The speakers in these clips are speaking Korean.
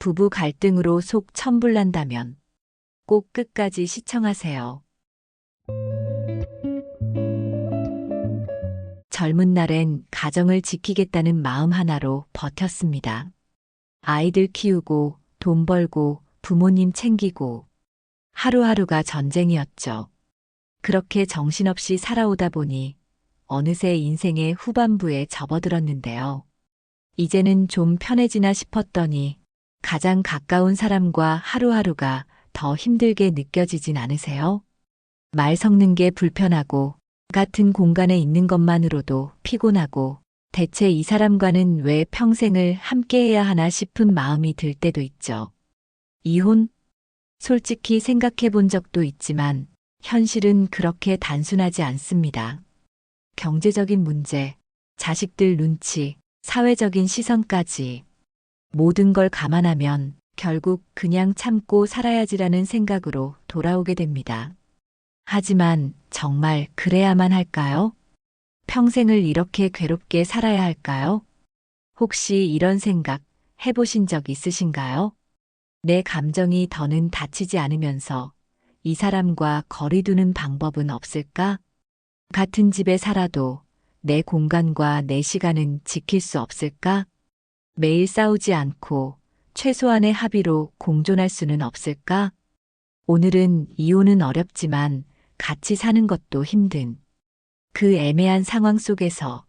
부부 갈등으로 속 천불난다면 꼭 끝까지 시청하세요. 젊은 날엔 가정을 지키겠다는 마음 하나로 버텼습니다. 아이들 키우고 돈 벌고 부모님 챙기고 하루하루가 전쟁이었죠. 그렇게 정신없이 살아오다 보니 어느새 인생의 후반부에 접어들었는데요. 이제는 좀 편해지나 싶었더니 가장 가까운 사람과 하루하루가 더 힘들게 느껴지진 않으세요? 말 섞는 게 불편하고 같은 공간에 있는 것만으로도 피곤하고 대체 이 사람과는 왜 평생을 함께 해야 하나 싶은 마음이 들 때도 있죠. 이혼? 솔직히 생각해 본 적도 있지만 현실은 그렇게 단순하지 않습니다. 경제적인 문제, 자식들 눈치, 사회적인 시선까지 모든 걸 감안하면 결국 그냥 참고 살아야지라는 생각으로 돌아오게 됩니다. 하지만 정말 그래야만 할까요? 평생을 이렇게 괴롭게 살아야 할까요? 혹시 이런 생각 해보신 적 있으신가요? 내 감정이 더는 다치지 않으면서 이 사람과 거리 두는 방법은 없을까? 같은 집에 살아도 내 공간과 내 시간은 지킬 수 없을까? 매일 싸우지 않고 최소한의 합의로 공존할 수는 없을까? 오늘은 이혼은 어렵지만 같이 사는 것도 힘든 그 애매한 상황 속에서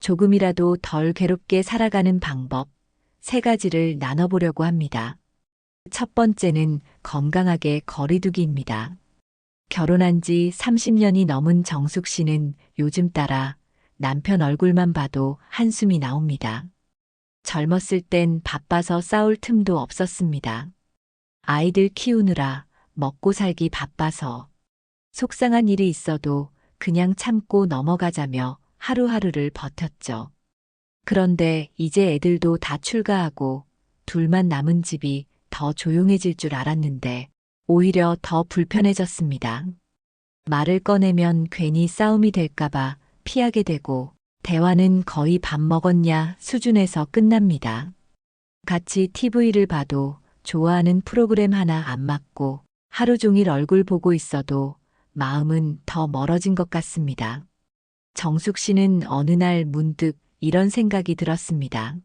조금이라도 덜 괴롭게 살아가는 방법 세 가지를 나눠보려고 합니다. 첫 번째는 건강하게 거리두기입니다. 결혼한 지 30년이 넘은 정숙 씨는 요즘 따라 남편 얼굴만 봐도 한숨이 나옵니다. 젊었을 땐 바빠서 싸울 틈도 없었습니다. 아이들 키우느라 먹고 살기 바빠서 속상한 일이 있어도 그냥 참고 넘어가자며 하루하루를 버텼죠. 그런데 이제 애들도 다 출가하고 둘만 남은 집이 더 조용해질 줄 알았는데 오히려 더 불편해졌습니다. 말을 꺼내면 괜히 싸움이 될까봐 피하게 되고 대화는 거의 밥 먹었냐 수준에서 끝납니다. 같이 TV를 봐도 좋아하는 프로그램 하나 안 맞고 하루 종일 얼굴 보고 있어도 마음은 더 멀어진 것 같습니다. 정숙 씨는 어느 날 문득 이런 생각이 들었습니다.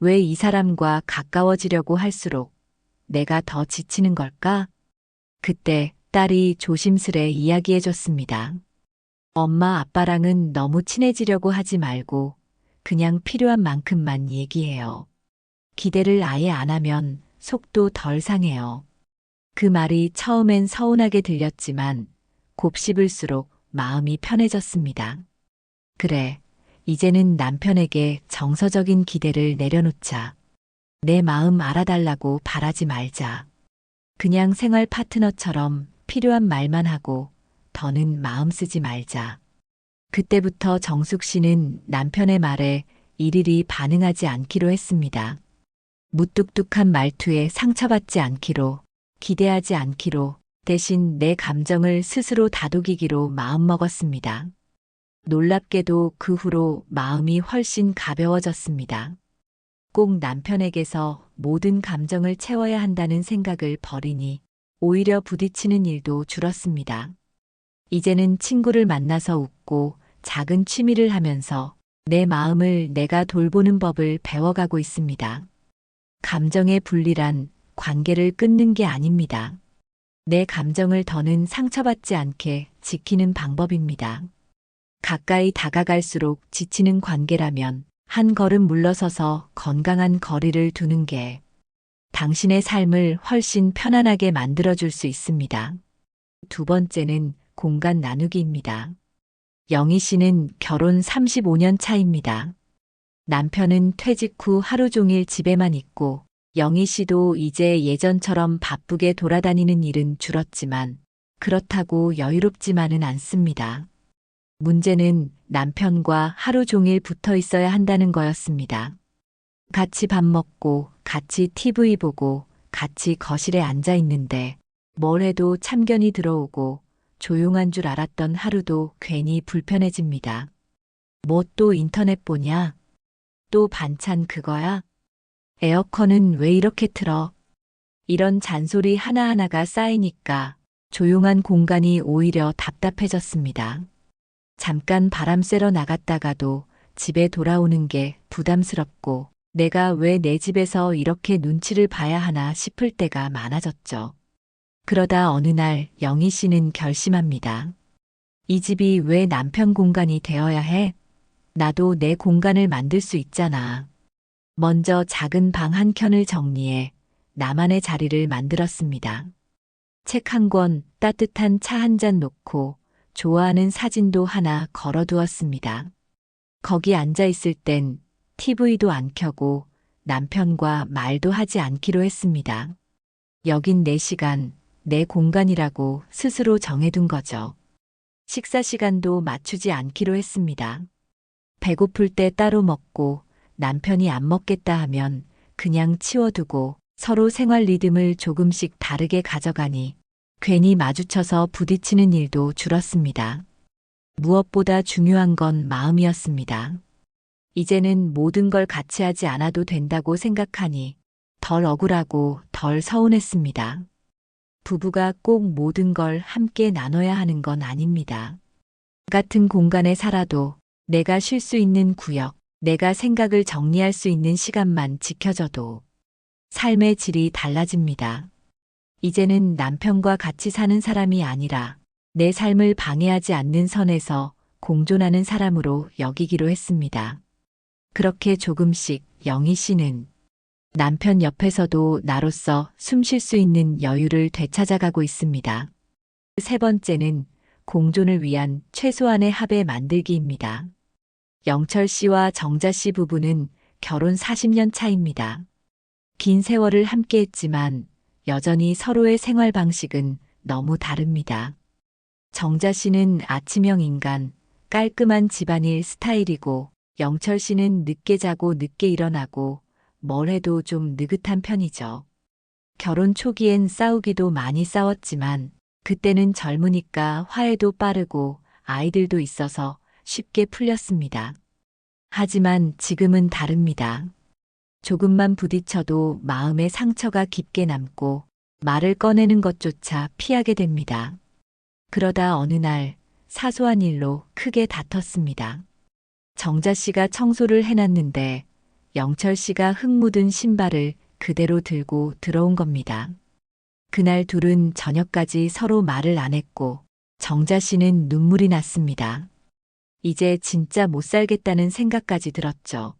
왜 이 사람과 가까워지려고 할수록 내가 더 지치는 걸까? 그때 딸이 조심스레 이야기해 줬습니다. 엄마 아빠랑은 너무 친해지려고 하지 말고 그냥 필요한 만큼만 얘기해요. 기대를 아예 안 하면 속도 덜 상해요. 그 말이 처음엔 서운하게 들렸지만 곱씹을수록 마음이 편해졌습니다. 그래, 이제는 남편에게 정서적인 기대를 내려놓자. 내 마음 알아달라고 바라지 말자. 그냥 생활 파트너처럼 필요한 말만 하고 더는 마음 쓰지 말자. 그때부터 정숙 씨는 남편의 말에 일일이 반응하지 않기로 했습니다. 무뚝뚝한 말투에 상처받지 않기로, 기대하지 않기로, 대신 내 감정을 스스로 다독이기로 마음먹었습니다. 놀랍게도 그 후로 마음이 훨씬 가벼워졌습니다. 꼭 남편에게서 모든 감정을 채워야 한다는 생각을 버리니 오히려 부딪히는 일도 줄었습니다. 이제는 친구를 만나서 웃고 작은 취미를 하면서 내 마음을 내가 돌보는 법을 배워가고 있습니다. 감정의 분리란 관계를 끊는 게 아닙니다. 내 감정을 더는 상처받지 않게 지키는 방법입니다. 가까이 다가갈수록 지치는 관계라면 한 걸음 물러서서 건강한 거리를 두는 게 당신의 삶을 훨씬 편안하게 만들어줄 수 있습니다. 두 번째는 공간 나누기입니다. 영희 씨는 결혼 35년 차입니다. 남편은 퇴직 후 하루 종일 집에만 있고 영희 씨도 이제 예전처럼 바쁘게 돌아다니는 일은 줄었지만 그렇다고 여유롭지만은 않습니다. 문제는 남편과 하루 종일 붙어 있어야 한다는 거였습니다. 같이 밥 먹고, 같이 TV 보고, 같이 거실에 앉아 있는데, 뭘 해도 참견이 들어오고, 조용한 줄 알았던 하루도 괜히 불편해집니다. 뭐 또 인터넷 보냐? 또 반찬 그거야? 에어컨은 왜 이렇게 틀어? 이런 잔소리 하나하나가 쌓이니까 조용한 공간이 오히려 답답해졌습니다. 잠깐 바람 쐬러 나갔다가도 집에 돌아오는 게 부담스럽고 내가 왜 내 집에서 이렇게 눈치를 봐야 하나 싶을 때가 많아졌죠. 그러다 어느 날 영희 씨는 결심합니다. 이 집이 왜 남편 공간이 되어야 해? 나도 내 공간을 만들 수 있잖아. 먼저 작은 방 한 켠을 정리해 나만의 자리를 만들었습니다. 책 한 권, 따뜻한 차 한 잔 놓고 좋아하는 사진도 하나 걸어두었습니다. 거기 앉아 있을 땐 TV도 안 켜고 남편과 말도 하지 않기로 했습니다. 여긴 내 시간, 내 공간이라고 스스로 정해둔 거죠. 식사 시간도 맞추지 않기로 했습니다. 배고플 때 따로 먹고 남편이 안 먹겠다 하면 그냥 치워두고 서로 생활 리듬을 조금씩 다르게 가져가니 괜히 마주쳐서 부딪히는 일도 줄었습니다. 무엇보다 중요한 건 마음이었습니다. 이제는 모든 걸 같이 하지 않아도 된다고 생각하니 덜 억울하고 덜 서운했습니다. 부부가 꼭 모든 걸 함께 나눠야 하는 건 아닙니다. 같은 공간에 살아도 내가 쉴 수 있는 구역, 내가 생각을 정리할 수 있는 시간만 지켜져도 삶의 질이 달라집니다. 이제는 남편과 같이 사는 사람이 아니라 내 삶을 방해하지 않는 선에서 공존하는 사람으로 여기기로 했습니다. 그렇게 조금씩 영희 씨는 남편 옆에서도 나로서 숨 쉴 수 있는 여유를 되찾아가고 있습니다. 세 번째는 공존을 위한 최소한의 합의 만들기입니다. 영철 씨와 정자 씨 부부는 결혼 40년 차입니다. 긴 세월을 함께 했지만 여전히 서로의 생활 방식은 너무 다릅니다. 정자 씨는 아침형 인간, 깔끔한 집안일 스타일이고 영철 씨는 늦게 자고 늦게 일어나고 뭘 해도 좀 느긋한 편이죠. 결혼 초기엔 싸우기도 많이 싸웠지만 그때는 젊으니까 화해도 빠르고 아이들도 있어서 쉽게 풀렸습니다. 하지만 지금은 다릅니다. 조금만 부딪혀도 마음에 상처가 깊게 남고 말을 꺼내는 것조차 피하게 됩니다. 그러다 어느 날 사소한 일로 크게 다퉜습니다. 정자 씨가 청소를 해놨는데 영철 씨가 흙 묻은 신발을 그대로 들고 들어온 겁니다. 그날 둘은 저녁까지 서로 말을 안 했고 정자 씨는 눈물이 났습니다. 이제 진짜 못 살겠다는 생각까지 들었죠.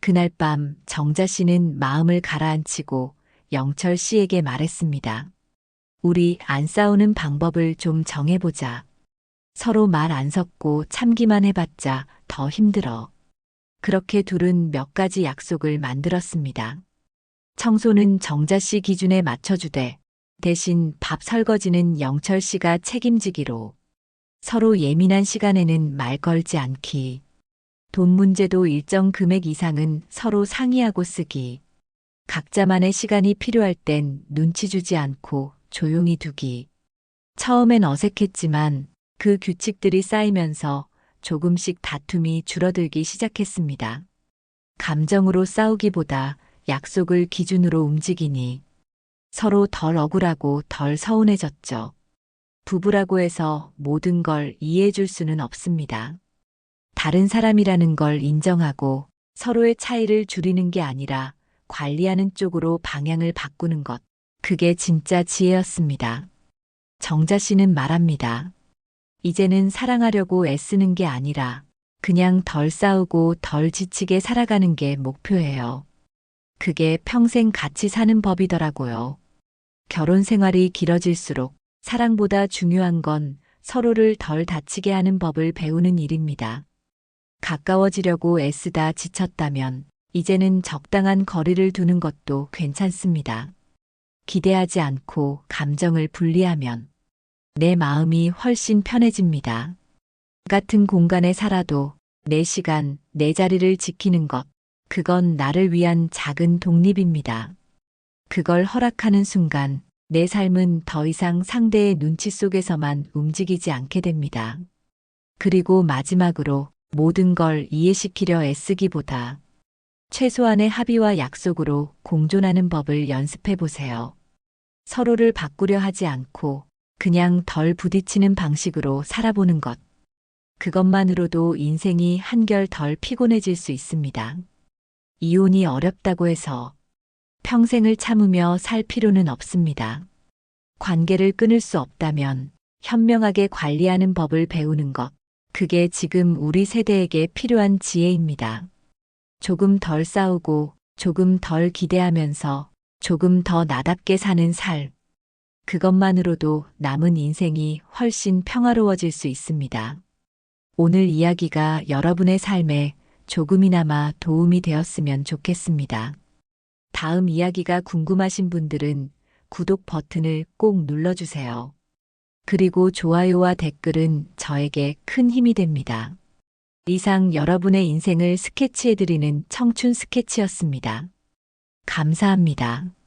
그날 밤 정자 씨는 마음을 가라앉히고 영철 씨에게 말했습니다. 우리 안 싸우는 방법을 좀 정해보자. 서로 말 안 섞고 참기만 해봤자 더 힘들어. 그렇게 둘은 몇 가지 약속을 만들었습니다. 청소는 정자 씨 기준에 맞춰주되 대신 밥 설거지는 영철 씨가 책임지기로 서로 예민한 시간에는 말 걸지 않기. 돈 문제도 일정 금액 이상은 서로 상의하고 쓰기. 각자만의 시간이 필요할 땐 눈치 주지 않고 조용히 두기. 처음엔 어색했지만 그 규칙들이 쌓이면서 조금씩 다툼이 줄어들기 시작했습니다. 감정으로 싸우기보다 약속을 기준으로 움직이니 서로 덜 억울하고 덜 서운해졌죠. 부부라고 해서 모든 걸 이해해 줄 수는 없습니다. 다른 사람이라는 걸 인정하고 서로의 차이를 줄이는 게 아니라 관리하는 쪽으로 방향을 바꾸는 것. 그게 진짜 지혜였습니다. 정자 씨는 말합니다. 이제는 사랑하려고 애쓰는 게 아니라 그냥 덜 싸우고 덜 지치게 살아가는 게 목표예요. 그게 평생 같이 사는 법이더라고요. 결혼 생활이 길어질수록 사랑보다 중요한 건 서로를 덜 다치게 하는 법을 배우는 일입니다. 가까워지려고 애쓰다 지쳤다면 이제는 적당한 거리를 두는 것도 괜찮습니다. 기대하지 않고 감정을 분리하면 내 마음이 훨씬 편해집니다. 같은 공간에 살아도 내 시간, 내 자리를 지키는 것, 그건 나를 위한 작은 독립입니다. 그걸 허락하는 순간 내 삶은 더 이상 상대의 눈치 속에서만 움직이지 않게 됩니다. 그리고 마지막으로 모든 걸 이해시키려 애쓰기보다 최소한의 합의와 약속으로 공존하는 법을 연습해 보세요. 서로를 바꾸려 하지 않고 그냥 덜 부딪히는 방식으로 살아보는 것. 그것만으로도 인생이 한결 덜 피곤해질 수 있습니다. 이혼이 어렵다고 해서 평생을 참으며 살 필요는 없습니다. 관계를 끊을 수 없다면 현명하게 관리하는 법을 배우는 것. 그게 지금 우리 세대에게 필요한 지혜입니다. 조금 덜 싸우고 조금 덜 기대하면서 조금 더 나답게 사는 삶. 그것만으로도 남은 인생이 훨씬 평화로워질 수 있습니다. 오늘 이야기가 여러분의 삶에 조금이나마 도움이 되었으면 좋겠습니다. 다음 이야기가 궁금하신 분들은 구독 버튼을 꼭 눌러주세요. 그리고 좋아요와 댓글은 저에게 큰 힘이 됩니다. 이상 여러분의 인생을 스케치해드리는 청춘 스케치였습니다. 감사합니다.